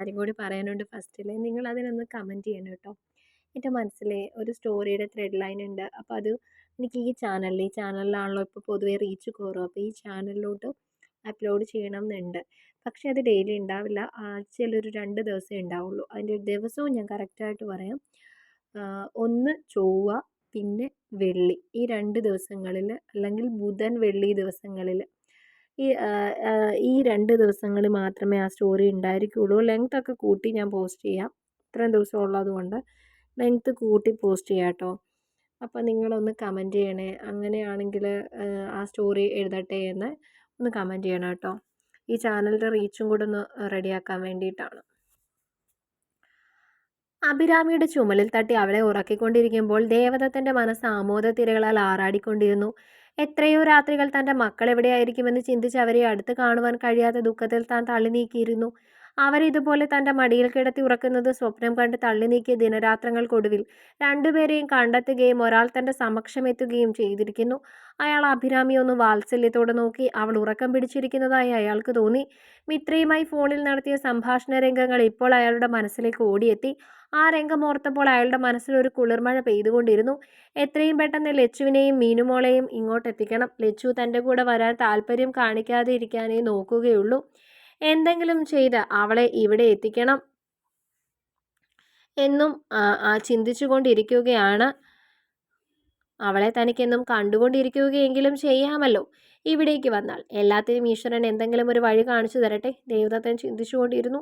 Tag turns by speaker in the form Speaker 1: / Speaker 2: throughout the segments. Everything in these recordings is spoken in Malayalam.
Speaker 1: കാര്യം കൂടി പറയാനുണ്ട്. ഫസ്റ്റിൽ നിങ്ങൾ അതിനൊന്ന് കമന്റ് ചെയ്യണം കേട്ടോ. എന്റെ മനസ്സിൽ ഒരു സ്റ്റോറിയുടെ ത്രെഡ് ലൈൻ ഉണ്ട്. അപ്പോൾ അത് എനിക്ക് ഈ ചാനലിൽ ഈ ചാനലിലാണല്ലോ ഇപ്പോൾ പൊതുവേ റീച്ച് കുറവ്. അപ്പോൾ ഈ ചാനലിലോട്ട് അപ്ലോഡ് ചെയ്യണം എന്നുണ്ട്. പക്ഷേ അത് ഡെയിലി ഉണ്ടാവില്ല ആഴ്ചയിൽ ഒരു രണ്ട് ദിവസമേ ഉണ്ടാവുള്ളൂ അതിന്റെ ദിവസവും ഞാൻ കറക്റ്റായിട്ട് പറയാം. ഒന്ന് ചൊവ്വ പിന്നെ വെള്ളി. ഈ രണ്ട് ദിവസങ്ങളിൽ അല്ലെങ്കിൽ ബുധൻ വെള്ളി ദിവസങ്ങളിൽ ഈ ഈ രണ്ട് ദിവസങ്ങളിൽ മാത്രമേ ആ സ്റ്റോറി ഉണ്ടായിരിക്കുകയുള്ളൂ ലെങ്ത് ഒക്കെ കൂട്ടി ഞാൻ പോസ്റ്റ് ചെയ്യാം. ഇത്രയും ദിവസം ഉള്ളതുകൊണ്ട് ലെങ്ത്ത് ലെങ്ത് കൂട്ടി പോസ്റ്റ് ചെയ്യാം കേട്ടോ. അപ്പോൾ നിങ്ങളൊന്ന് കമന്റ് ചെയ്യണേ. അങ്ങനെയാണെങ്കിൽ ആ സ്റ്റോറി എഴുതട്ടെ എന്ന് ഒന്ന് കമന്റ് ചെയ്യണം കേട്ടോ. ഈ ചാനലിന്റെ റീച്ചും കൂടെ ഒന്ന് റെഡിയാക്കാൻ വേണ്ടിയിട്ടാണ്. അഭിരാമിയുടെ ചുമലിൽ തട്ടി അവളെ ഉറക്കിക്കൊണ്ടിരിക്കുമ്പോൾ ദേവദത്തന്റെ മനസ്സ് ആമോദ തിരകളാൽ ആറാടിക്കൊണ്ടിരുന്നു. എത്രയോ രാത്രികൾ തന്റെ മക്കൾ എവിടെയായിരിക്കുമെന്ന് ചിന്തിച്ച് അവരെ അടുത്ത് കാണുവാൻ കഴിയാത്ത ദുഃഖത്തിൽ താൻ തള്ളി നീക്കിയിരുന്നു. അവരിതുപോലെ തന്റെ മടിയിൽ കിടത്തി ഉറക്കുന്നത് സ്വപ്നം കണ്ട് തള്ളി നീക്കിയ ദിനരാത്രങ്ങൾക്കൊടുവിൽ രണ്ടുപേരെയും കണ്ടെത്തുകയും ഒരാൾ തന്റെ സമക്ഷമെത്തുകയും ചെയ്തിരിക്കുന്നു. അയാൾ അഭിരാമി ഒന്ന് വാത്സല്യത്തോടെ നോക്കി അവൾ ഉറക്കം പിടിച്ചിരിക്കുന്നതായി അയാൾക്ക് തോന്നി. മിത്രയുമായി ഫോണിൽ നടത്തിയ സംഭാഷണ രംഗങ്ങൾ ഇപ്പോൾ അയാളുടെ മനസ്സിലേക്ക് ഓടിയെത്തി. ആ രംഗം ഓർത്തപ്പോൾ അയാളുടെ മനസ്സിൽ ഒരു കുളിർമഴ പെയ്തുകൊണ്ടിരുന്നു. എത്രയും പെട്ടെന്ന് ലച്ചുവിനെയും മീനുമോളെയും ഇങ്ങോട്ടെത്തിക്കണം. ലച്ചു തന്റെ കൂടെ വരാൻ താല്പര്യം കാണിക്കാതെ ഇരിക്കാനേ നോക്കുകയുള്ളൂ. എന്തെങ്കിലും ചെയ്ത് അവളെ ഇവിടെ എത്തിക്കണം എന്നും ചിന്തിച്ചു കൊണ്ടിരിക്കുകയാണ് അവളെ തനിക്കെന്നും കണ്ടുകൊണ്ടിരിക്കുകയെങ്കിലും ചെയ്യാമല്ലോ. ഇവിടേക്ക് വന്നാൽ എല്ലാത്തിനും ഈശ്വരൻ എന്തെങ്കിലും ഒരു വഴി കാണിച്ചു തരട്ടെ. ദേവദത്തൻ ചിന്തിച്ചുകൊണ്ടിരുന്നു.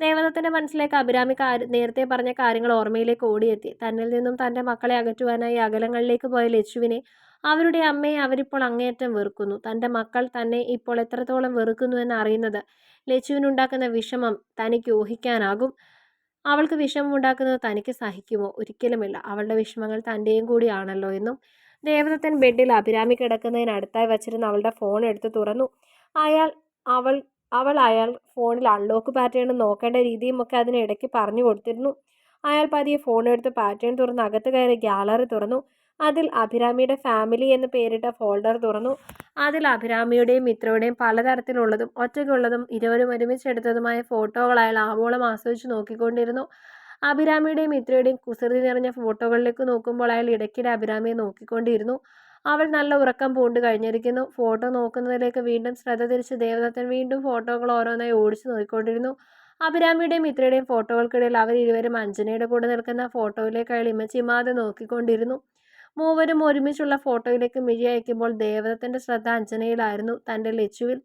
Speaker 1: ദേവദത്തന്റെ മനസ്സിലേക്ക് അഭിരാമി നേരത്തെ പറഞ്ഞ കാര്യങ്ങൾ ഓർമ്മയിലേക്ക് ഓടിയെത്തി. തന്നിൽ നിന്നും തന്റെ മക്കളെ അകറ്റുവാനായി അകലങ്ങളിലേക്ക് പോയ ലച്ചുവിനെ അവരുടെ അമ്മയെ അവരിപ്പോൾ അങ്ങേയറ്റം വെറുക്കുന്നു. തന്റെ മക്കൾ തന്നെ ഇപ്പോൾ എത്രത്തോളം വെറുക്കുന്നു അറിയുന്നത് ലച്ചുവിനുണ്ടാക്കുന്ന വിഷമം തനിക്ക് ഊഹിക്കാനാകും. അവൾക്ക് വിഷമം ഉണ്ടാക്കുന്നത് തനിക്ക് സഹിക്കുമോ? ഒരിക്കലുമില്ല. അവളുടെ വിഷമങ്ങൾ തന്റെയും കൂടിയാണല്ലോ എന്നും. ദേവദത്തൻ ബെഡിൽ അഭിരാമി കിടക്കുന്നതിനടുത്തായി വച്ചിരുന്ന അവളുടെ ഫോൺ എടുത്ത് തുറന്നു. അയാൾ അവൾ അവൾ അയാൾ ഫോണിൽ അൺലോക്ക് പാറ്റേൺ നോക്കേണ്ട രീതിയും ഒക്കെ അതിനിടയ്ക്ക് പറഞ്ഞു കൊടുത്തിരുന്നു. അയാൾ പതിയെ ഫോൺ എടുത്ത് പാറ്റേൺ തുറന്ന് അകത്ത് കയറി ഗ്യാലറി തുറന്നു. അതിൽ അഭിരാമിയുടെ ഫാമിലി എന്ന് പേരിട്ട ഫോൾഡർ തുറന്നു. അതിൽ അഭിരാമിയുടെയും മിത്രയുടെയും പലതരത്തിലുള്ളതും ഒറ്റയ്ക്കുള്ളതും ഇരുവരും ഒരുമിച്ചെടുത്തതുമായ ഫോട്ടോകൾ അയാൾ ആവോളം ആസ്വദിച്ച് നോക്കിക്കൊണ്ടിരുന്നു. അഭിരാമിയുടെയും മിത്രയുടെയും കുസൃതി നിറഞ്ഞ ഫോട്ടോകളിലേക്ക് നോക്കുമ്പോൾ അയാൾ ഇടയ്ക്കിടെ അഭിരാമിയെ നോക്കിക്കൊണ്ടിരുന്നു. അവൾ നല്ല ഉറക്കം പൂണ്ട് കഴിഞ്ഞിരിക്കുന്നു. ഫോട്ടോ നോക്കുന്നതിലേക്ക് വീണ്ടും ശ്രദ്ധ തിരിച്ച് ദേവദത്തൻ വീണ്ടും ഫോട്ടോകൾ ഓരോന്നായി ഓടിച്ചു നോക്കിക്കൊണ്ടിരുന്നു. അഭിരാമിയുടെയും മിത്രയുടെയും ഫോട്ടോകൾക്കിടയിൽ അവർ ഇരുവരും അഞ്ജനയുടെ കൂടെ നിൽക്കുന്ന ഫോട്ടോയിലേക്ക് അയാൾ ഇമച്ചിമാതെ നോക്കിക്കൊണ്ടിരുന്നു. മൂവരും ഒരുമിച്ചുള്ള ഫോട്ടോയിലേക്ക് മിഴി അയക്കുമ്പോൾ ദേവതത്തിന്റെ ശ്രദ്ധ അഞ്ജനയിലായിരുന്നു തന്റെ ലച്ചുവിൽ.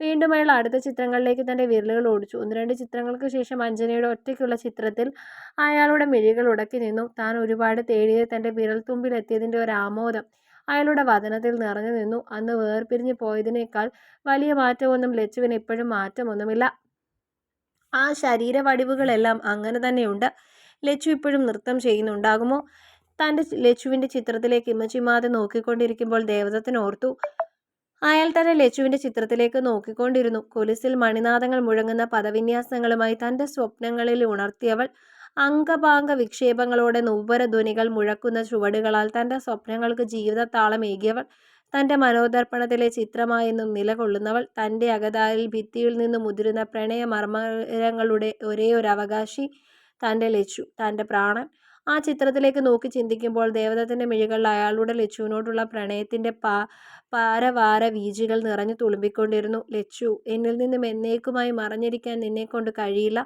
Speaker 1: വീണ്ടും അയാൾ അടുത്ത ചിത്രങ്ങളിലേക്ക് തന്റെ വിരലുകൾ ഓടിച്ചു. ഒന്ന് രണ്ട് ചിത്രങ്ങൾക്ക് ശേഷം അഞ്ജനയുടെ ഒറ്റയ്ക്കുള്ള ചിത്രത്തിൽ അയാളുടെ മിഴികൾ ഉടക്കി നിന്നു. താൻ ഒരുപാട് തേടിയത് തന്റെ വിരൽത്തുമ്പിലെത്തിയതിന്റെ ഒരു ആമോദം അയാളുടെ വതനത്തിൽ നിറഞ്ഞു നിന്നു. അന്ന് വേർപിരിഞ്ഞു പോയതിനേക്കാൾ വലിയ മാറ്റമൊന്നും ലച്ചുവിന് ഇപ്പോഴും മാറ്റമൊന്നുമില്ല. ആ ശരീരവടിവുകളെല്ലാം അങ്ങനെ തന്നെയുണ്ട്. ലച്ചു ഇപ്പോഴും നൃത്തം ചെയ്യുന്നുണ്ടാകുമോ? തന്റെ ലച്ചുവിന്റെ ചിത്രത്തിലേക്ക് ഇമ്മച്ചിമാതെ നോക്കിക്കൊണ്ടിരിക്കുമ്പോൾ ദേവതത്തിനോർത്തു അയാൾ തന്നെ ലച്ചുവിന്റെ ചിത്രത്തിലേക്ക് നോക്കിക്കൊണ്ടിരുന്നു. കൊലിസിൽ മണിനാഥങ്ങൾ മുഴങ്ങുന്ന പദവിന്യാസങ്ങളുമായി തന്റെ സ്വപ്നങ്ങളിൽ ഉണർത്തിയവൾ അംഗപാംഗ വിക്ഷേപങ്ങളോടെ ധ്വനികൾ മുഴക്കുന്ന ചുവടുകളാൽ തന്റെ സ്വപ്നങ്ങൾക്ക് ജീവിതത്താളമേകിയവൾ തന്റെ മനോദർപ്പണത്തിലെ ചിത്രമായെന്നും നിലകൊള്ളുന്നവൾ. തന്റെ അകതാരിൽ ഭിത്തിയിൽ നിന്നും മുതിരുന്ന പ്രണയ മർമ്മരങ്ങളുടെ ഒരേ ഒരു അവകാശി തന്റെ ലച്ചു തന്റെ പ്രാണൻ. ആ ചിത്രത്തിലേക്ക് നോക്കി ചിന്തിക്കുമ്പോൾ ദേവദത്തിന്റെ മിഴികളിൽ അയാളുടെ ലച്ചുവിനോടുള്ള പ്രണയത്തിന്റെ പാ പാരവാര വീജികൾ നിറഞ്ഞു തുളുമ്പിക്കൊണ്ടിരുന്നു. ലച്ചു എന്നിൽ നിന്നും എന്നേക്കുമായി മറഞ്ഞിരിക്കാൻ നിന്നെക്കൊണ്ട് കഴിയില്ല.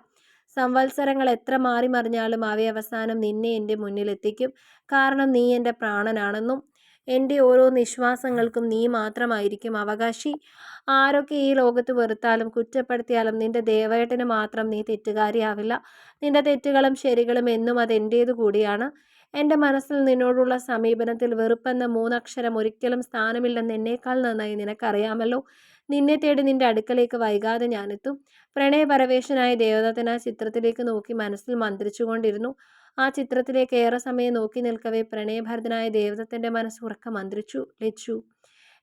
Speaker 1: സംവത്സരങ്ങൾ എത്ര മാറി മറിഞ്ഞാലും അവയവസാനം നിന്നെ എന്റെ മുന്നിലെത്തിക്കും. കാരണം നീ എന്റെ പ്രാണനാണെന്നും എന്റെ ഓരോ നിശ്വാസങ്ങൾക്കും നീ മാത്രമായിരിക്കും അവകാശി. ആരൊക്കെ ഈ ലോകത്ത് വെറുത്താലും കുറ്റപ്പെടുത്തിയാലും നിന്റെ ദേവേട്ടന് മാത്രം നീ തെറ്റുകാരിയാവില്ല. നിന്റെ തെറ്റുകളും ശരികളും എന്നും അതെന്റേതു കൂടിയാണ്. എന്റെ മനസ്സിൽ നിന്നോടുള്ള സമീപനത്തിൽ വെറുപ്പെന്ന മൂന്നക്ഷരം ഒരിക്കലും സ്ഥാനമില്ലെന്ന് എന്നേക്കാൾ നന്നായി നിനക്കറിയാമല്ലോ. നിന്നെ തേടി നിന്റെ അടുക്കലേക്ക് വൈകാതെ ഞാനെത്തും. പ്രണയപരവേശനായ ദേവദത്തൻ ആ ചിത്രത്തിലേക്ക് നോക്കി മനസ്സിൽ മന്ത്രിച്ചുകൊണ്ടിരുന്നു. ആ ചിത്രത്തിലേക്ക് ഏറെ സമയം നോക്കി നിൽക്കവേ പ്രണയഭരതനായ ദേവദത്തന്റെ മനസ്സ് ഉറക്കം മന്ത്രിച്ചു. ലച്ചു.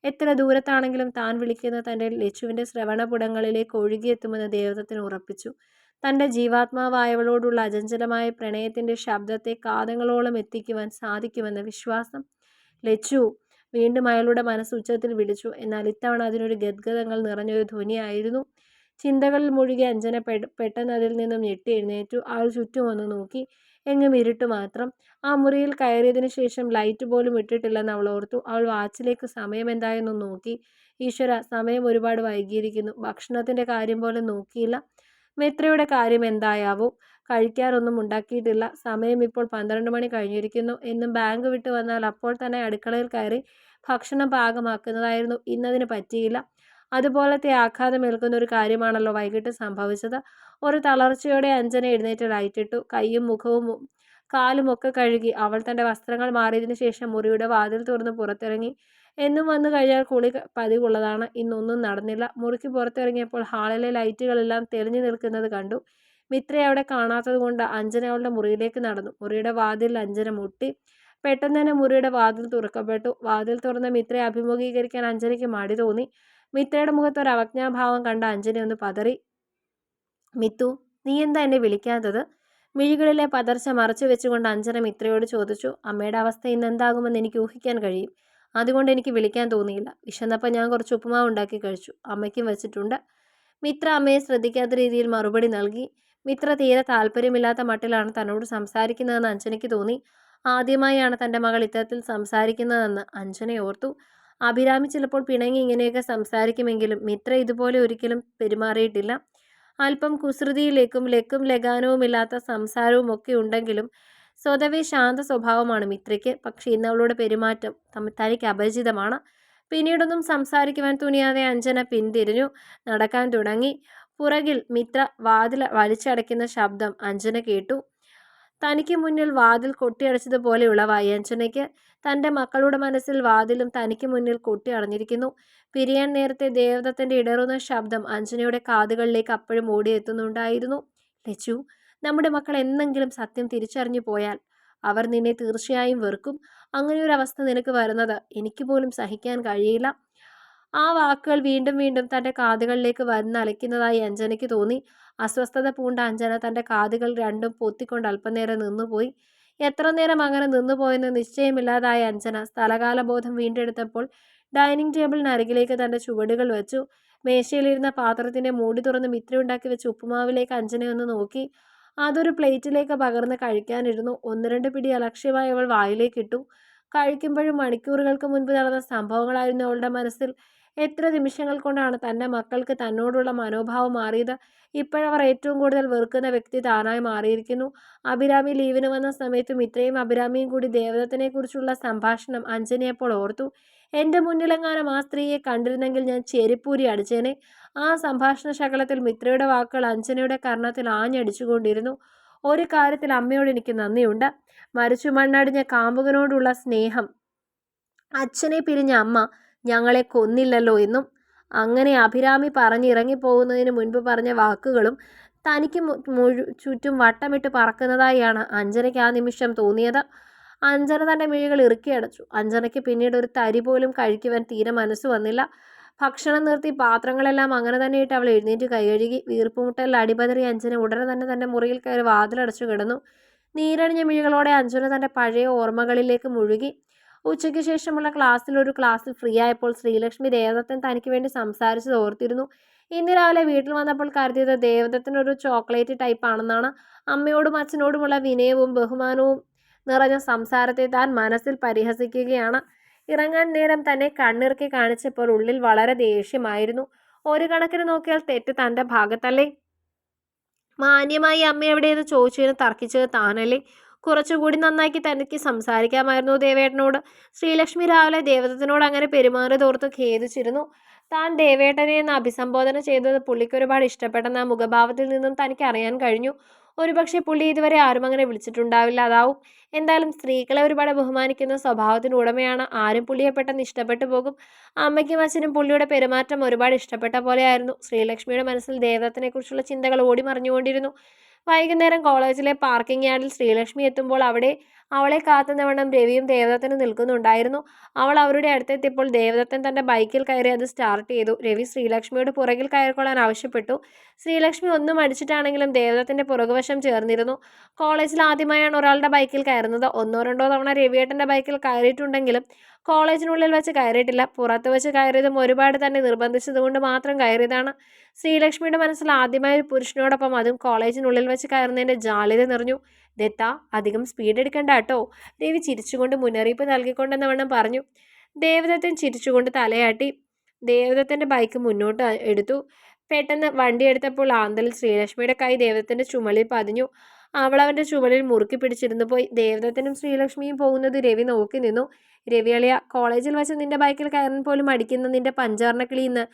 Speaker 1: എത്ര ദൂരത്താണെങ്കിലും താൻ വിളിക്കുന്ന തന്റെ ലച്ചുവിന്റെ ശ്രവണപുടങ്ങളിലേക്ക് ഒഴുകിയെത്തുമെന്ന് ദേവദത്തിന് ഉറപ്പിച്ചു. തന്റെ ജീവാത്മാവായവളോടുള്ള അചഞ്ചലമായ പ്രണയത്തിന്റെ ശബ്ദത്തെ കാതങ്ങളോളം എത്തിക്കുവാൻ സാധിക്കുമെന്ന വിശ്വാസം. ലച്ചു വീണ്ടും അയാളുടെ മനസ്സ് ഉച്ചത്തിൽ വിളിച്ചു. എന്നാൽ ഇത്തവണ അതിനൊരു ഗദ്ഗതങ്ങൾ നിറഞ്ഞൊരു ധ്വനിയായിരുന്നു. ചിന്തകളിൽ മുഴുകി അഞ്ജന പെട്ടെന്ന് അതിൽ നിന്നും ഞെട്ടി എഴുന്നേറ്റു. അവൾ ചുറ്റും ഒന്ന് നോക്കി. എങ്ങും ഇരുട്ട് മാത്രം. ആ മുറിയിൽ കയറിയതിനു ശേഷം ലൈറ്റ് പോലും ഇട്ടിട്ടില്ലെന്ന് അവൾ ഓർത്തു. അവൾ വാച്ചിലേക്ക് സമയം എന്തായെന്നും നോക്കി. ഈശ്വര സമയം ഒരുപാട് വൈകിയിരിക്കുന്നു. ഭക്ഷണത്തിന്റെ കാര്യം പോലും നോക്കിയില്ല. മിത്രയുടെ കാര്യം എന്തായാവോ? കഴിക്കാറൊന്നും ഉണ്ടാക്കിയിട്ടില്ല. സമയം ഇപ്പോൾ പന്ത്രണ്ട് മണി കഴിഞ്ഞിരിക്കുന്നു. എന്നും ബാങ്ക് വിട്ട് വന്നാൽ അപ്പോൾ തന്നെ അടുക്കളയിൽ കയറി ഭക്ഷണം പാകമാക്കുന്നതായിരുന്നു. ഇന്നതിന് പറ്റിയില്ല. അതുപോലത്തെ ആഘാതം ഏൽക്കുന്ന ഒരു കാര്യമാണല്ലോ വൈകിട്ട് സംഭവിച്ചത്. ഒരു തളർച്ചയോടെ അഞ്ജന എഴുന്നേറ്റ് ലൈറ്റിട്ടു കൈയും മുഖവും കാലുമൊക്കെ കഴുകി. അവൾ തന്റെ വസ്ത്രങ്ങൾ മാറിയതിനു ശേഷം മുറിയുടെ വാതിൽ തുറന്ന് പുറത്തിറങ്ങി. എന്നും വന്നു കഴിഞ്ഞാൽ കുളി പതിവുള്ളതാണ്. ഇന്നൊന്നും നടന്നില്ല. മുറിക്ക് പുറത്തിറങ്ങിയപ്പോൾ ഹാളിലെ ലൈറ്റുകളെല്ലാം തെളിഞ്ഞു നിൽക്കുന്നത് കണ്ടു. മിത്രയെ അവിടെ കാണാത്തത് കൊണ്ട് അഞ്ജന അവളുടെ മുറിയിലേക്ക് നടന്നു. മുറിയുടെ വാതിൽ അഞ്ജന മുട്ടി. പെട്ടെന്ന് തന്നെ മുറിയുടെ വാതിൽ തുറക്കപ്പെട്ടു. വാതിൽ തുറന്ന മിത്രയെ അഭിമുഖീകരിക്കാൻ അഞ്ജനയ്ക്ക് മടി തോന്നി. മിത്രയുടെ മുഖത്ത് ഒരു അവജ്ഞാഭാവം കണ്ട അഞ്ജന ഒന്ന് പതറി. മിത്തു നീ എന്താ എന്നെ വിളിക്കാത്തത്? മിഴികളിലെ പതർച്ച മറച്ചു വെച്ചുകൊണ്ട് അഞ്ജന മിത്രയോട് ചോദിച്ചു. അമ്മയുടെ അവസ്ഥ ഇന്ന് എന്താകുമെന്ന് എനിക്ക് ഊഹിക്കാൻ കഴിയും. അതുകൊണ്ട് എനിക്ക് വിളിക്കാൻ തോന്നിയില്ല. വിശന്നപ്പോൾ ഞാൻ കുറച്ച് ഉപ്പുമാവ് ഉണ്ടാക്കി കഴിച്ചു. അമ്മയ്ക്കും വെച്ചിട്ടുണ്ട്. മിത്ര അമ്മയെ ശ്രദ്ധിക്കാത്ത രീതിയിൽ മറുപടി നൽകി. മിത്ര തീരെ താല്പര്യമില്ലാത്ത മട്ടിലാണ് തന്നോട് സംസാരിക്കുന്നതെന്ന് അഞ്ജനയ്ക്ക് തോന്നി. ആദ്യമായാണ് തന്റെ മകൾ ഇത്തരത്തിൽ സംസാരിക്കുന്നതെന്ന് അഞ്ജന ഓർത്തു. അഭിരാമി ചിലപ്പോൾ പിണങ്ങി ഇങ്ങനെയൊക്കെ സംസാരിക്കുമെങ്കിലും മിത്ര ഇതുപോലെ ഒരിക്കലും പെരുമാറിയിട്ടില്ല. അല്പം കുസൃതിയിലേക്കും ലക്കും ലഗാനവുമില്ലാത്ത സംസാരവും ഒക്കെ ഉണ്ടെങ്കിലും സ്വതവേ ശാന്ത സ്വഭാവമാണ് മിത്രയ്ക്ക്. പക്ഷേ ഇന്ന് അവളുടെ പെരുമാറ്റം തനിക്ക് അപരിചിതമാണ്. പിന്നീടൊന്നും സംസാരിക്കുവാൻ തുനിയാതെ അഞ്ജന പിന്തിരിഞ്ഞു നടക്കാൻ തുടങ്ങി. പുറകിൽ മിത്ര വാതിൽ വലിച്ചടയ്ക്കുന്ന ശബ്ദം അഞ്ജന കേട്ടു. തനിക്ക് മുന്നിൽ വാതിൽ കൊട്ടിയടച്ചതുപോലെയുള്ള അഞ്ജനയ്ക്ക്. തന്റെ മക്കളുടെ മനസ്സിൽ വാതിലും തനിക്ക് മുന്നിൽ കൊട്ടി അടഞ്ഞിരിക്കുന്നു പിരിയാൻ നേരത്തെ ദേവതത്തിന്റെ ഇടറുന്ന ശബ്ദം അഞ്ജനയുടെ കാതുകളിലേക്ക് അപ്പോഴും ഓടിയെത്തുന്നുണ്ടായിരുന്നു. ലച്ചു നമ്മുടെ മക്കൾ എന്നെങ്കിലും സത്യം തിരിച്ചറിഞ്ഞു പോയാൽ അവർ നിന്നെ തീർച്ചയായും വെറുക്കും. അങ്ങനെ ഒരു അവസ്ഥ നിനക്ക് വരുന്നത് എനിക്ക് പോലും സഹിക്കാൻ കഴിയില്ല. ആ വാക്കുകൾ വീണ്ടും വീണ്ടും തന്റെ കാതുകളിലേക്ക് വന്ന് അലയ്ക്കുന്നതായി അഞ്ജനയ്ക്ക് തോന്നി. അസ്വസ്ഥത പൂണ്ട അഞ്ജന തന്റെ കാതുകൾ രണ്ടും പൊത്തിക്കൊണ്ട് അല്പനേരം നിന്നുപോയി. എത്ര നേരം അങ്ങനെ നിന്നുപോയെന്ന് നിശ്ചയമില്ലാതായ അഞ്ജന സ്ഥലകാലബോധം വീണ്ടെടുത്തപ്പോൾ ഡൈനിങ് ടേബിളിനരികിലേക്ക് തന്റെ ചുവടുകൾ വെച്ചു. മേശയിലിരുന്ന പാത്രത്തിന്റെ മൂടി തുറന്ന് മിത്രി ഉണ്ടാക്കി വെച്ച് ഉപ്പുമാവിലേക്ക് അഞ്ജനയൊന്ന് നോക്കി. അതൊരു പ്ലേറ്റിലേക്ക് പകർന്ന് കഴിക്കാനിരുന്നു. ഒന്ന് രണ്ട് പിടി അലക്ഷ്യമായി അവൾ വായിലേക്കിട്ടു കഴിക്കുമ്പോഴും മണിക്കൂറുകൾക്ക് മുൻപ് നടന്ന സംഭവങ്ങളായിരുന്നു അവളുടെ മനസ്സിൽ. എത്ര നിമിഷങ്ങൾ കൊണ്ടാണ് തന്റെ മക്കൾക്ക് തന്നോടുള്ള മനോഭാവം മാറിയത്? ഇപ്പോഴവർ ഏറ്റവും കൂടുതൽ വെറുക്കുന്ന വ്യക്തി താനായി മാറിയിരിക്കുന്നു. അഭിരാമി ലീവിന് വന്ന സമയത്തും ഇത്രയും അഭിരാമിയും കൂടി ദേവതത്തിനെക്കുറിച്ചുള്ള സംഭാഷണം അഞ്ജനയെപ്പോൾ ഓർത്തു. എന്റെ മുന്നിലെങ്ങാനും ആ സ്ത്രീയെ കണ്ടിരുന്നെങ്കിൽ ഞാൻ ചെരിപ്പൂരി അടിച്ചേനെ. ആ സംഭാഷണ ശകലത്തിൽ മിത്രയുടെ വാക്കുകൾ അഞ്ജനയുടെ കർണത്തിൽ ആഞ്ഞടിച്ചുകൊണ്ടിരുന്നു. ഒരു കാര്യത്തിൽ അമ്മയോട് എനിക്ക് നന്ദിയുണ്ട്. മരിച്ചു മണ്ണടിഞ്ഞ കാമുകനോടുള്ള സ്നേഹം. അച്ഛനെ പിരിഞ്ഞ അമ്മ ഞങ്ങളെ കൊന്നില്ലല്ലോ എന്നും അങ്ങനെ അഭിരാമി പറഞ്ഞിറങ്ങിപ്പോകുന്നതിന് മുൻപ് പറഞ്ഞ വാക്കുകളും തനിക്ക് മുഴു ചുറ്റും വട്ടമിട്ട് പറക്കുന്നതായാണ് അഞ്ജനയ്ക്ക് ആ നിമിഷം തോന്നിയത്. അഞ്ജന തന്റെ മിഴികൾ ഇറുക്കിയടച്ചു അഞ്ജനയ്ക്ക് പിന്നീട് ഒരു തരി പോലും കഴിക്കുവാൻ തീരെ മനസ്സ് വന്നില്ല. ഭക്ഷണം നിർത്തി പാത്രങ്ങളെല്ലാം അങ്ങനെ തന്നെ ഇട്ട് അവൾ എഴുന്നേറ്റ് കൈകഴുകി വീർപ്പുമുട്ടലിൽ അടിപതറി അഞ്ജന ഉടനെ തന്നെ തന്റെ മുറിയിൽ കയറി വാതിലടച്ചു കിടന്നു. നീരണിഞ്ഞ മിഴികളോടെ അഞ്ജന തന്റെ പഴയ ഓർമ്മകളിലേക്ക് മുഴുകി. ഉച്ചയ്ക്ക് ശേഷമുള്ള ക്ലാസ്സിൽ ഒരു ക്ലാസ്സിൽ ഫ്രീ ആയപ്പോൾ ശ്രീലക്ഷ്മി ദേവദത്തൻ തനിക്ക് വേണ്ടി സംസാരിച്ചത് ഓർത്തിരുന്നു. ഇന്ന് രാവിലെ വീട്ടിൽ വന്നപ്പോൾ കരുതിയത് ദേവദത്തിനൊരു ചോക്ലേറ്റ് ടൈപ്പ് ആണെന്നാണ് അമ്മയോടും അച്ഛനോടുമുള്ള വിനയവും ബഹുമാനവും നിറഞ്ഞ സംസാരത്തെ താൻ മനസ്സിൽ പരിഹസിക്കുകയാണ്. ഇറങ്ങാൻ നേരം തന്നെ കണ്ണിറുക്കി കാണിച്ചപ്പോൾ ഉള്ളിൽ വളരെ ദേഷ്യമായിരുന്നു. ഒരു കണക്കിന് നോക്കിയാൽ തെറ്റ് തന്റെ ഭാഗത്തല്ലേ? മാന്യമായി അമ്മ എവിടെയെന്ന് ചോദിച്ചതിന് തർക്കിച്ചത് താനല്ലേ? കുറച്ചുകൂടി നന്നാക്കി തനിക്ക് സംസാരിക്കാമായിരുന്നു ദേവേട്ടനോട്. ശ്രീലക്ഷ്മി രാവിലെ ദേവതത്തിനോട് അങ്ങനെ പെരുമാറിയതോർത്ത് ഖേദിച്ചിരുന്നു. താൻ ദേവേട്ടനെ എന്ന് അഭിസംബോധന ചെയ്തത് പുള്ളിക്ക് ഒരുപാട് ഇഷ്ടപ്പെട്ടെന്ന മുഖഭാവത്തിൽ നിന്നും തനിക്ക് അറിയാൻ കഴിഞ്ഞു. ഒരുപക്ഷെ പുള്ളി ഇതുവരെ ആരും അങ്ങനെ വിളിച്ചിട്ടുണ്ടാവില്ല. അതാവും. എന്തായാലും സ്ത്രീകളെ ഒരുപാട് ബഹുമാനിക്കുന്ന സ്വഭാവത്തിന് ഉടമയാണ്. ആരും പുള്ളിയെ പെട്ടെന്ന് ഇഷ്ടപ്പെട്ടു പോകും. അമ്മയ്ക്കും അച്ഛനും പുള്ളിയുടെ പെരുമാറ്റം ഒരുപാട് ഇഷ്ടപ്പെട്ട പോലെയായിരുന്നു. ശ്രീലക്ഷ്മിയുടെ മനസ്സിൽ ദേവദത്തിനെക്കുറിച്ചുള്ള ചിന്തകൾ ഓടി മറിഞ്ഞുകൊണ്ടിരുന്നു. വൈകുന്നേരം കോളേജിലെ പാർക്കിംഗ് യാർഡിൽ ശ്രീലക്ഷ്മി എത്തുമ്പോൾ അവിടെ അവളെ കാത്തുന്നവണ്ണം രവിയും ദേവദത്തനും നിൽക്കുന്നുണ്ടായിരുന്നു. അവൾ അവരുടെ അടുത്തെത്തിയപ്പോൾ ദേവദത്തൻ തന്റെ ബൈക്കിൽ കയറി അത് സ്റ്റാർട്ട് ചെയ്തു. രവി ശ്രീലക്ഷ്മിയോട് പുറകിൽ കയറിക്കൊള്ളാൻ ആവശ്യപ്പെട്ടു. ശ്രീലക്ഷ്മി ഒന്നും അടിച്ചിട്ടാണെങ്കിലും ദേവദത്തിന്റെ പുറകുവശം ചേർന്നിരുന്നു. കോളേജിൽ ആദ്യമായാണ് ഒരാളുടെ ബൈക്കിൽ കയറുന്നത് ഒന്നോ രണ്ടോ തവണ രവിയേട്ടന്റെ ബൈക്കിൽ കയറിയിട്ടുണ്ടെങ്കിലും കോളേജിനുള്ളിൽ വെച്ച് കയറിയിട്ടില്ല. പുറത്ത് വെച്ച് കയറിയതും ഒരുപാട് തന്നെ നിർബന്ധിച്ചതുകൊണ്ട് മാത്രം കയറിയതാണ്. ശ്രീലക്ഷ്മിയുടെ മനസ്സിൽ ആദ്യമായി ഒരു പുരുഷനോടൊപ്പം അതും കോളേജിനുള്ളിൽ വെച്ച് കയറുന്നതിന്റെ ജാളിത നിറഞ്ഞു. ദത്ത അധികം സ്പീഡ് എടുക്കണ്ട കേട്ടോ രവി ചിരിച്ചുകൊണ്ട് മുന്നറിയിപ്പ് നൽകിക്കൊണ്ടെന്ന വണ്ണം പറഞ്ഞു. ദേവദത്തൻ ചിരിച്ചുകൊണ്ട് തലയാട്ടി. ദേവദത്തന്റെ ബൈക്ക് മുന്നോട്ട് എടുത്തു. പെട്ടെന്ന് വണ്ടി എടുത്തപ്പോൾ ആന്തലിൽ ശ്രീലക്ഷ്മിയുടെ കൈ ദേവദത്തിന്റെ ചുമലിൽ പതിഞ്ഞു. അവൾ അവന്റെ ചുമലിൽ മുറുക്കി പിടിച്ചിരുന്നു. പോയി ദേവദത്തനും ശ്രീലക്ഷ്മിയും പോകുന്നത് രവി നോക്കി നിന്നു. രവി അളിയ കോളേജിൽ വെച്ച് നിന്റെ ബൈക്കിൽ കയറാൻ പോലും അടിക്കുന്ന നിന്റെ പഞ്ചാർണക്കിളി ഇന്ന്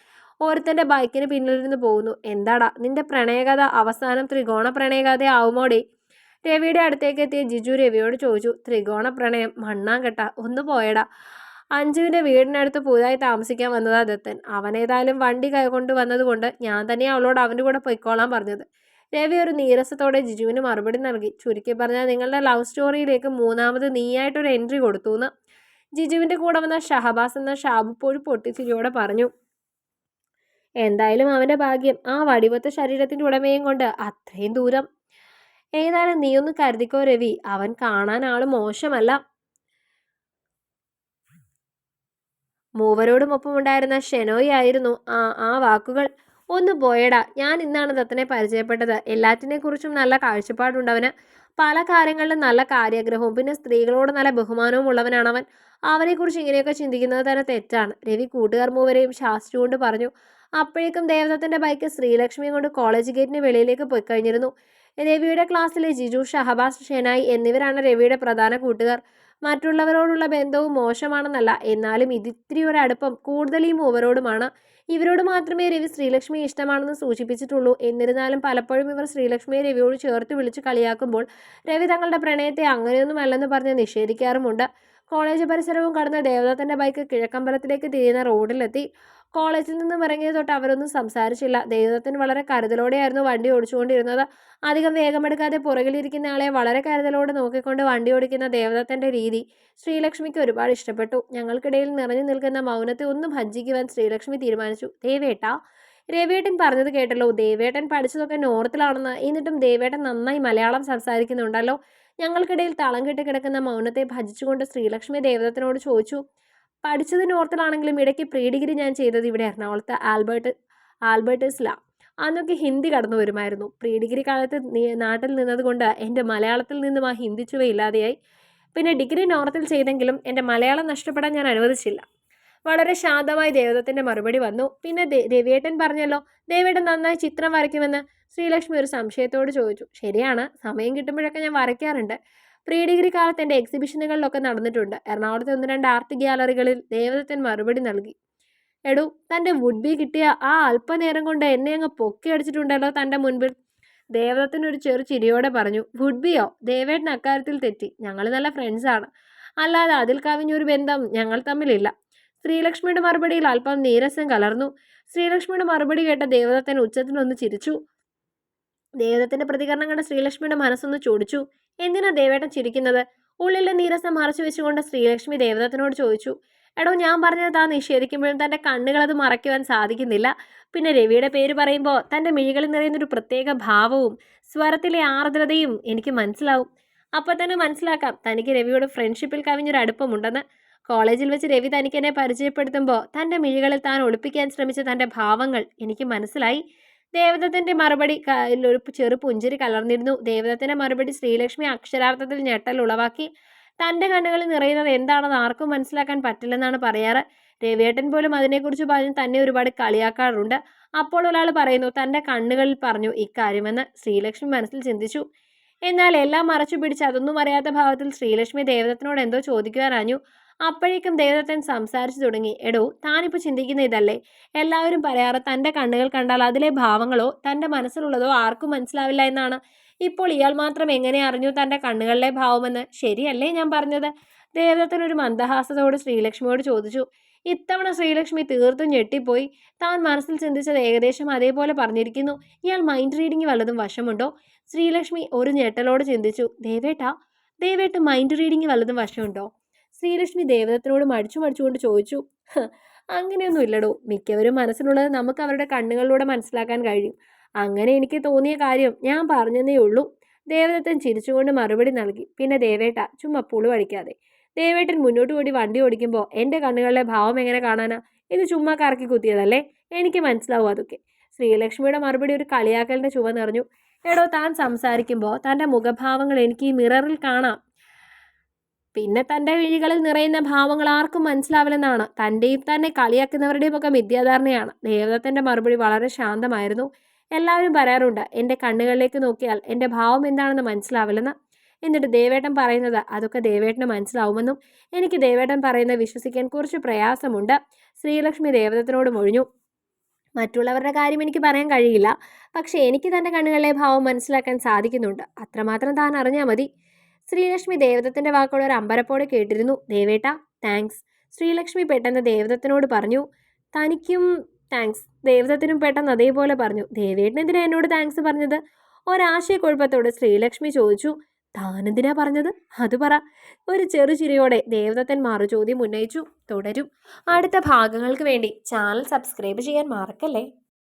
Speaker 1: ഓരോരുത്തന്റെ ബൈക്കിന് പിന്നിലിരുന്ന് പോകുന്നു. എന്താടാ നിന്റെ പ്രണയകഥ അവസാനം ത്രികോണ പ്രണയകഥ ആവുമോടെ? രവിയുടെ അടുത്തേക്ക് എത്തിയ ജിജു രവിയോട് ചോദിച്ചു. ത്രികോണ പ്രണയം മണ്ണാങ്കട്ട ഒന്ന് പോയടാ. അഞ്ജുവിന്റെ വീടിനടുത്ത് പുതുതായി താമസിക്കാൻ വന്നതാ ദത്തൻ. അവനേതായാലും വണ്ടി കൈകൊണ്ട് വന്നതുകൊണ്ട് ഞാൻ തന്നെ അവളോട് അവന്റെ കൂടെ പൊയ്ക്കോളാൻ പറഞ്ഞത്. രവി ഒരു നീരസത്തോടെ ജിജുവിന് മറുപടി നൽകി. ചുരുക്കി പറഞ്ഞാൽ നിങ്ങളുടെ ലവ് സ്റ്റോറിയിലേക്ക് മൂന്നാമത് നീയായിട്ടൊരു എൻട്രി കൊടുത്തു എന്ന് ജിജുവിന്റെ കൂടെ വന്ന ഷഹബാസ് എന്ന ഷാബുപ്പോഴ് പൊട്ടിച്ചിരിയോടെ പറഞ്ഞു. എന്തായാലും അവന്റെ ഭാഗ്യം ആ വടിവത്ത ശരീരത്തിന്റെ ഉടമയും കൊണ്ട് അത്രയും ദൂരം. ഏതായാലും നീ ഒന്ന് കരുതിക്കോ രവി അവൻ കാണാൻ ആൾ മോശമല്ല. മൂവരോടും ഒപ്പമുണ്ടായിരുന്ന ഷെനോയി ആയിരുന്നു ആ ആ വാക്കുകൾ. ഒന്ന് പോയടാ. ഞാൻ ഇന്നാണ് ദത്തനെ പരിചയപ്പെട്ടത്. എല്ലാറ്റിനെക്കുറിച്ചും നല്ല കാഴ്ചപ്പാടുണ്ടവന്. പല കാര്യങ്ങളിലും നല്ല കാര്യഗ്രഹവും പിന്നെ സ്ത്രീകളോട് നല്ല ബഹുമാനവും ഉള്ളവനാണ് അവൻ അവനെക്കുറിച്ച് ഇങ്ങനെയൊക്കെ ചിന്തിക്കുന്നത് തന്നെ തെറ്റാണ്. രവി കൂട്ടുകാർ മൂവരെയും ശാസ്ത്രിച്ചുകൊണ്ട് പറഞ്ഞു. അപ്പോഴേക്കും ദേവദത്തിന്റെ ബൈക്ക് ശ്രീലക്ഷ്മിയും കൊണ്ട് കോളേജ് ഗേറ്റിന് വെളിയിലേക്ക് പോയി കഴിഞ്ഞിരുന്നു. രവിയുടെ ക്ലാസ്സിലെ ജിജു ഷഹബാസ് ഷെനായി എന്നിവരാണ് രവിയുടെ പ്രധാന കൂട്ടുകാർ. മറ്റുള്ളവരോടുള്ള ബന്ധവും മോശമാണെന്നല്ല എന്നാലും ഇതിത്തിരി ഒരു അടുപ്പം കൂടുതൽ ഈ മൂവരോടുമാണ്. ഇവരോട് മാത്രമേ രവി ശ്രീലക്ഷ്മി ഇഷ്ടമാണെന്ന് സൂചിപ്പിച്ചിട്ടുള്ളൂ. എന്നിരുന്നാലും പലപ്പോഴും ഇവർ ശ്രീലക്ഷ്മിയെ രവിയോട് ചേർത്ത് വിളിച്ച് കളിയാക്കുമ്പോൾ രവി തങ്ങളുടെ പ്രണയത്തെ അങ്ങനെയൊന്നുമല്ലെന്ന് പറഞ്ഞ് നിഷേധിക്കാറുമുണ്ട്. കോളേജ് പരിസരവും കടന്ന് ദേവദത്തന്റെ ബൈക്ക് കിഴക്കമ്പലത്തിലേക്ക് തിരിയുന്ന റോഡിലെത്തി. കോളേജിൽ നിന്നും ഇറങ്ങിയത് തൊട്ട് അവരൊന്നും സംസാരിച്ചില്ല. ദേവദത്തൻ വളരെ കരുതലോടെയായിരുന്നു വണ്ടി ഓടിച്ചുകൊണ്ടിരുന്നത്. അധികം വേഗമെടുക്കാതെ പുറകിലിരിക്കുന്ന ആളെ വളരെ കരുതലോടെ നോക്കിക്കൊണ്ട് വണ്ടി ഓടിക്കുന്ന ദേവദത്തന്റെ രീതി ശ്രീലക്ഷ്മിക്ക് ഒരുപാട് ഇഷ്ടപ്പെട്ടു. ഞങ്ങൾക്കിടയിൽ നിറഞ്ഞു നിൽക്കുന്ന മൗനത്തെ ഒന്ന് ഭഞ്ജിക്കുവാൻ ശ്രീലക്ഷ്മി തീരുമാനിച്ചു. ദേവേട്ട രവിയേട്ടൻ പറഞ്ഞത് കേട്ടല്ലോ. ദേവേട്ടൻ പഠിച്ചതൊക്കെ നോർത്തിലാണെന്ന്. എന്നിട്ടും ദേവേട്ടൻ നന്നായി മലയാളം സംസാരിക്കുന്നുണ്ടല്ലോ. ഞങ്ങൾക്കിടയിൽ തളം കെട്ടി കിടക്കുന്ന മൗനത്തെ ഭജിച്ചുകൊണ്ട് ശ്രീലക്ഷ്മി ദേവതത്തിനോട് ചോദിച്ചു പഠിച്ചത് നോർത്തിലാണെങ്കിലും ഇടയ്ക്ക് പ്രീ ഡിഗ്രി ഞാൻ ചെയ്തത് ഇവിടെ എറണാകുളത്ത് ആൽബർട്ട് ആൽബർട്ടേഴ്സിലാണ് അന്നൊക്കെ ഹിന്ദി കടന്നു വരുമായിരുന്നു. പ്രീ ഡിഗ്രി കാലത്ത് നാട്ടിൽ നിന്നതുകൊണ്ട് എന്റെ മലയാളത്തിൽ നിന്നും ആ ഹിന്ദി ഇല്ലാതെയായി. പിന്നെ ഡിഗ്രി നോർത്തിൽ ചെയ്തെങ്കിലും എന്റെ മലയാളം നഷ്ടപ്പെടാൻ ഞാൻ അനുവദിച്ചില്ല. വളരെ ശാന്തമായി ദേവദത്തിന്റെ മറുപടി വന്നു. പിന്നെ രവിയേട്ടൻ പറഞ്ഞല്ലോ ദേവേട്ടൻ നന്നായി ചിത്രം വരയ്ക്കുമെന്ന്. ശ്രീലക്ഷ്മി ഒരു സംശയത്തോട് ചോദിച്ചു. ശരിയാണ് സമയം കിട്ടുമ്പോഴൊക്കെ ഞാൻ വരയ്ക്കാറുണ്ട്. പ്രീ ഡിഗ്രി കാലത്ത് എന്റെ എക്സിബിഷനുകളിലൊക്കെ നടന്നിട്ടുണ്ട്. എറണാകുളത്തെ ഒന്ന് രണ്ട് ആർട്ട് ഗ്യാലറികളിൽ ദേവദത്തൻ മറുപടി നൽകി. എടു തന്റെ വുഡ് ബി കിട്ടിയ ആ അല്പനേരം കൊണ്ട് എന്നെ അങ്ങ് പൊക്കി അടിച്ചിട്ടുണ്ടല്ലോ തന്റെ മുൻപിൽ. ദേവദത്തൻ ഒരു ചെറു ചിരിയോടെ പറഞ്ഞു വുഡ് ബിയോ? ദേവേട്ടൻ അക്കാര്യത്തിൽ തെറ്റി. ഞങ്ങൾ നല്ല ഫ്രണ്ട്സാണ്. അല്ലാതെ അതിൽ കവിഞ്ഞൊരു ബന്ധം ഞങ്ങൾ തമ്മിലില്ല. ശ്രീലക്ഷ്മിയുടെ മറുപടിയിൽ അല്പം നീരസം കലർന്നു. ശ്രീലക്ഷ്മിയുടെ മറുപടി കേട്ട ദേവദത്തൻ ഉച്ചത്തിനൊന്ന് ചിരിച്ചു. ദേവദത്തിന്റെ പ്രതികരണം കണ്ട ശ്രീലക്ഷ്മിയുടെ മനസ്സൊന്ന് ചോദിച്ചു എന്തിനാ ദേവേട്ടൻ ചിരിക്കുന്നത്? ഉള്ളിലെ നീരസം മറച്ചു വെച്ചുകൊണ്ട് ശ്രീലക്ഷ്മി ദേവദത്തിനോട് ചോദിച്ചു. എടോ ഞാൻ പറഞ്ഞത് താൻ നിഷേധിക്കുമ്പോഴും തന്റെ കണ്ണുകളത് മറയ്ക്കുവാൻ സാധിക്കുന്നില്ല. പിന്നെ രവിയുടെ പേര് പറയുമ്പോൾ തന്റെ മിഴികളിൽ നിറയുന്നൊരു പ്രത്യേക ഭാവവും സ്വരത്തിലെ ആർദ്രതയും എനിക്ക് മനസ്സിലാവും. അപ്പോൾ തന്നെ മനസ്സിലാക്കാം തനിക്ക് രവിയോട് ഫ്രണ്ട്ഷിപ്പിൽ കവിഞ്ഞൊരു അടുപ്പമുണ്ടെന്ന് കോളേജിൽ വെച്ച് രവി തനിക്ക് എന്നെ പരിചയപ്പെടുത്തുമ്പോൾ തന്റെ മിഴികളിൽ താൻ ഒളിപ്പിക്കാൻ ശ്രമിച്ച തന്റെ ഭാവങ്ങൾ എനിക്ക് മനസ്സിലായി. ദേവദത്തിന്റെ മറുപടി ഒരു ചെറു പുഞ്ചിരി കലർന്നിരുന്നു. ദേവദത്തിന്റെ മറുപടി ശ്രീലക്ഷ്മി അക്ഷരാർത്ഥത്തിൽ ഞെട്ടൽ ഉളവാക്കി. തന്റെ കണ്ണുകളിൽ നിറയുന്നത് എന്താണെന്ന് ആർക്കും മനസ്സിലാക്കാൻ പറ്റില്ലെന്നാണ് പറയാറ്. രവിയേട്ടൻ പോലും അതിനെക്കുറിച്ച് പറഞ്ഞ് തന്നെ ഒരുപാട് കളിയാക്കാറുണ്ട്. അപ്പോൾ ഒരാൾ പറയുന്നു തന്റെ കണ്ണുകളിൽ പറഞ്ഞു ഇക്കാര്യമെന്ന്. ശ്രീലക്ഷ്മി മനസ്സിൽ ചിന്തിച്ചു. എന്നാൽ എല്ലാം മറച്ചു പിടിച്ച് അതൊന്നും അറിയാത്ത ഭാവത്തിൽ ശ്രീലക്ഷ്മി ദേവദത്തിനോട് എന്തോ ചോദിക്കുവാനു അപ്പോഴേക്കും ദേവദത്തൻ സംസാരിച്ചു തുടങ്ങി. എടോ താനിപ്പോൾ ചിന്തിക്കുന്ന ഇതല്ലേ? എല്ലാവരും പറയാറ് തന്റെ കണ്ണുകൾ കണ്ടാൽ അതിലെ ഭാവങ്ങളോ തന്റെ മനസ്സിലുള്ളതോ ആർക്കും മനസ്സിലാവില്ല എന്നാണ്. ഇപ്പോൾ ഇയാൾ മാത്രം എങ്ങനെ അറിഞ്ഞു തന്റെ കണ്ണുകളിലെ ഭാവമെന്ന്? ശരിയല്ലേ ഞാൻ പറഞ്ഞത്? ദേവദത്തൻ ഒരു മന്ദഹാസത്തോട് ശ്രീലക്ഷ്മിയോട് ചോദിച്ചു. ഇത്തവണ ശ്രീലക്ഷ്മി തീർത്തും ഞെട്ടിപ്പോയി. താൻ മനസ്സിൽ ചിന്തിച്ചത് ഏകദേശം അതേപോലെ പറഞ്ഞിരിക്കുന്നു. ഇയാൾ മൈൻഡ് റീഡിംഗ് വല്ലതും വശമുണ്ടോ? ശ്രീലക്ഷ്മി ഒരു ഞെട്ടലോട് ചിന്തിച്ചു. ദേവേട്ട ദേവേട്ട മൈൻഡ് റീഡിങ് വല്ലതും വശമുണ്ടോ? ശ്രീലക്ഷ്മി ദേവദത്തിനോട് മടിച്ചു മടിച്ചുകൊണ്ട് ചോദിച്ചു "ഹ്, അങ്ങനെയൊന്നും ഇല്ലടോ. മിക്കവരും മനസ്സിലുള്ളത് നമുക്ക് അവരുടെ കണ്ണുകളിലൂടെ മനസ്സിലാക്കാൻ കഴിയും. അങ്ങനെ എനിക്ക് തോന്നിയ കാര്യം ഞാൻ പറഞ്ഞതേ ഉള്ളൂ. ദേവദത്തൻ ചിരിച്ചുകൊണ്ട് മറുപടി നൽകി. പിന്നെ ദേവേട്ട ചുമ്മാ പുളു അടിക്കാതെ. ദേവേട്ടൻ മുന്നോട്ട് കൂടി വണ്ടി ഓടിക്കുമ്പോൾ എന്റെ കണ്ണുകളിലെ ഭാവം എങ്ങനെ കാണാനാ? ഇത് ചുമ്മാ കറക്കി കുത്തിയതല്ലേ? എനിക്ക് മനസ്സിലാവും അതൊക്കെ. ശ്രീലക്ഷ്മിയുടെ മറുപടി ഒരു കളിയാക്കലിന്റെ ചുവ നിറഞ്ഞു. എടോ താൻ സംസാരിക്കുമ്പോൾ തന്റെ മുഖഭാവങ്ങൾ എനിക്ക് ഈ മിററിൽ കാണാം. പിന്നെ തന്റെ വിഴികളിൽ നിറയുന്ന ഭാവങ്ങൾ ആർക്കും മനസ്സിലാവില്ലെന്നാണ്. തന്റെയും തന്നെ കളിയാക്കുന്നവരുടെയും ഒക്കെ മിഥ്യാധാരണയാണ്. ദേവദത്തന്റെ മറുപടി വളരെ ശാന്തമായിരുന്നു. എല്ലാവരും പറയാറുണ്ട് എന്റെ കണ്ണുകളിലേക്ക് നോക്കിയാൽ എന്റെ ഭാവം എന്താണെന്ന് മനസ്സിലാവില്ലെന്ന്. എന്നിട്ട് ദേവേട്ടൻ പറയുന്നത് അതൊക്കെ ദേവേട്ടന് മനസ്സിലാവുമെന്നും. എനിക്ക് ദേവേട്ടൻ പറയുന്നത് വിശ്വസിക്കാൻ കുറച്ച് പ്രയാസമുണ്ട്. ശ്രീലക്ഷ്മി ദേവദത്തിനോട് മൊഴിഞ്ഞു. മറ്റുള്ളവരുടെ കാര്യം എനിക്ക് പറയാൻ കഴിയില്ല. പക്ഷേ എനിക്ക് തന്റെ കണ്ണുകളിലെ ഭാവം മനസ്സിലാക്കാൻ സാധിക്കുന്നുണ്ട്. അത്രമാത്രം താൻ അറിഞ്ഞാൽ മതി. ശ്രീലക്ഷ്മി ദേവദത്തിന്റെ വാക്കുകൾ ഒരു അമ്പരപ്പോടെ കേട്ടിരുന്നു. ദേവേട്ട താങ്ക്സ് ശ്രീലക്ഷ്മി പെട്ടെന്ന് ദേവദത്തിനോട് പറഞ്ഞു തനിക്കും താങ്ക്സ് ദേവദത്തിനും പെട്ടെന്ന് അതേപോലെ പറഞ്ഞു ദേവേട്ടൻ എന്തിനാ എന്നോട് താങ്ക്സ് പറഞ്ഞത്? ഒരാശയക്കുഴപ്പത്തോട് ശ്രീലക്ഷ്മി ചോദിച്ചു താനെന്തിനാ പറഞ്ഞത്? അത് പറ. ഒരു ചെറു ചിരിയോടെ ദേവദത്തൻ മറുചോദ്യം ഉന്നയിച്ചു തുടരും. അടുത്ത ഭാഗങ്ങൾക്ക് വേണ്ടി ചാനൽ സബ്സ്ക്രൈബ് ചെയ്യാൻ മറക്കല്ലേ?